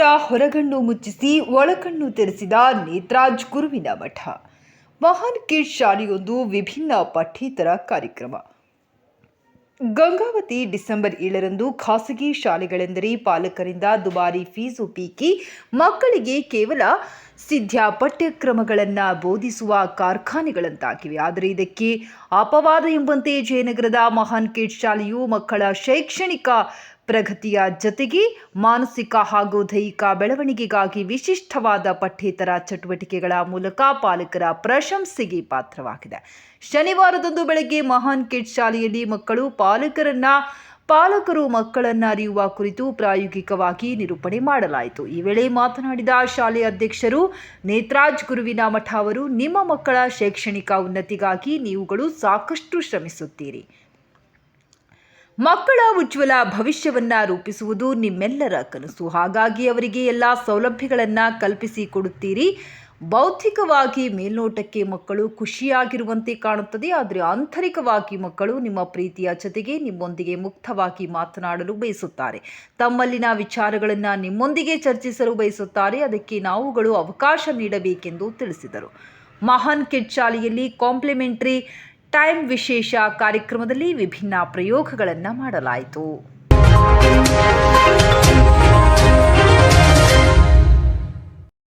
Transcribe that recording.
ಹೊರಗಣ್ಣು ಮುಚ್ಚಿಸಿ ಒಳಕಣ್ಣು ತೆರೆಸಿದ ನೇತ್ರಾಜ್ ಗುರುವಿನ ಮಠ. ಮಹಾನ್ ಕಿಡ್ ಶಾಲೆಯೊಂದು ವಿಭಿನ್ನ ಪಠ್ಯೇತರ ಕಾರ್ಯಕ್ರಮ. ಗಂಗಾವತಿ ಡಿಸೆಂಬರ್ ಏಳರಂದು ಖಾಸಗಿ ಶಾಲೆಗಳೆಂದರೆ ಪಾಲಕರಿಂದ ದುಬಾರಿ ಫೀಸು ಪೀಕಿ ಮಕ್ಕಳಿಗೆ ಕೇವಲ ಸಿದ್ಧ ಪಠ್ಯಕ್ರಮಗಳನ್ನು ಬೋಧಿಸುವ ಕಾರ್ಖಾನೆಗಳಂತಾಗಿವೆ. ಆದರೆ ಇದಕ್ಕೆ ಅಪವಾದ ಎಂಬಂತೆ ಜಯನಗರದ ಮಹಾನ್ ಕಿಡ್ ಶಾಲೆಯು ಮಕ್ಕಳ ಶೈಕ್ಷಣಿಕ ಪ್ರಗತಿಯ ಜತೆಗೆ ಮಾನಸಿಕ ಹಾಗೂ ದೈಹಿಕ ಬೆಳವಣಿಗೆಗಾಗಿ ವಿಶಿಷ್ಟವಾದ ಪಠ್ಯೇತರ ಚಟುವಟಿಕೆಗಳ ಮೂಲಕ ಪಾಲಕರ ಪ್ರಶಂಸೆಗೆ ಪಾತ್ರವಾಗಿದೆ. ಶನಿವಾರದಂದು ಬೆಳಗ್ಗೆ ಮಹಾನ್ ಕಿಡ್ ಶಾಲೆಯಲ್ಲಿ ಮಕ್ಕಳು ಪಾಲಕರನ್ನ, ಪಾಲಕರು ಮಕ್ಕಳನ್ನ ಅರಿಯುವ ಕುರಿತು ಪ್ರಾಯೋಗಿಕವಾಗಿ ನಿರೂಪಣೆ ಮಾಡಲಾಯಿತು. ಈ ವೇಳೆ ಮಾತನಾಡಿದ ಶಾಲೆಯ ಅಧ್ಯಕ್ಷರು, ನೇತ್ರಾಜ್ ಗುರುವಿನ ಮಠ ಅವರು, ನಿಮ್ಮ ಮಕ್ಕಳ ಶೈಕ್ಷಣಿಕ ಉನ್ನತಿಗಾಗಿ ನೀವುಗಳು ಸಾಕಷ್ಟು ಶ್ರಮಿಸುತ್ತೀರಿ. ಮಕ್ಕಳ ಉಜ್ವಲ ಭವಿಷ್ಯವನ್ನ ರೂಪಿಸುವುದು ನಿಮ್ಮೆಲ್ಲರ ಕನಸು. ಹಾಗಾಗಿ ಅವರಿಗೆ ಎಲ್ಲ ಸೌಲಭ್ಯಗಳನ್ನು ಕಲ್ಪಿಸಿ ಕೊಡುತ್ತೀರಿ. ಬೌದ್ಧಿಕವಾಗಿ ಮೇಲ್ನೋಟಕ್ಕೆ ಮಕ್ಕಳು ಖುಷಿಯಾಗಿರುವಂತೆ ಕಾಣುತ್ತದೆ. ಆದರೆ ಆಂತರಿಕವಾಗಿ ಮಕ್ಕಳು ನಿಮ್ಮ ಪ್ರೀತಿಯ ಜೊತೆಗೆ ನಿಮ್ಮೊಂದಿಗೆ ಮುಕ್ತವಾಗಿ ಮಾತನಾಡಲು ಬಯಸುತ್ತಾರೆ. ತಮ್ಮಲ್ಲಿನ ವಿಚಾರಗಳನ್ನು ನಿಮ್ಮೊಂದಿಗೆ ಚರ್ಚಿಸಲು ಬಯಸುತ್ತಾರೆ. ಅದಕ್ಕೆ ನಾವುಗಳು ಅವಕಾಶ ನೀಡಬೇಕೆಂದು ತಿಳಿಸಿದರು. ಮಹಾನ್ ಕಿಡ್ ಶಾಲೆಯಲ್ಲಿ ಕಾಂಪ್ಲಿಮೆಂಟರಿ ಟೈಮ್ ವಿಶೇಷ ಕಾರ್ಯಕ್ರಮದಲ್ಲಿ ವಿಭಿನ್ನ ಪ್ರಯೋಗಗಳನ್ನು ಮಾಡಲಾಯಿತು.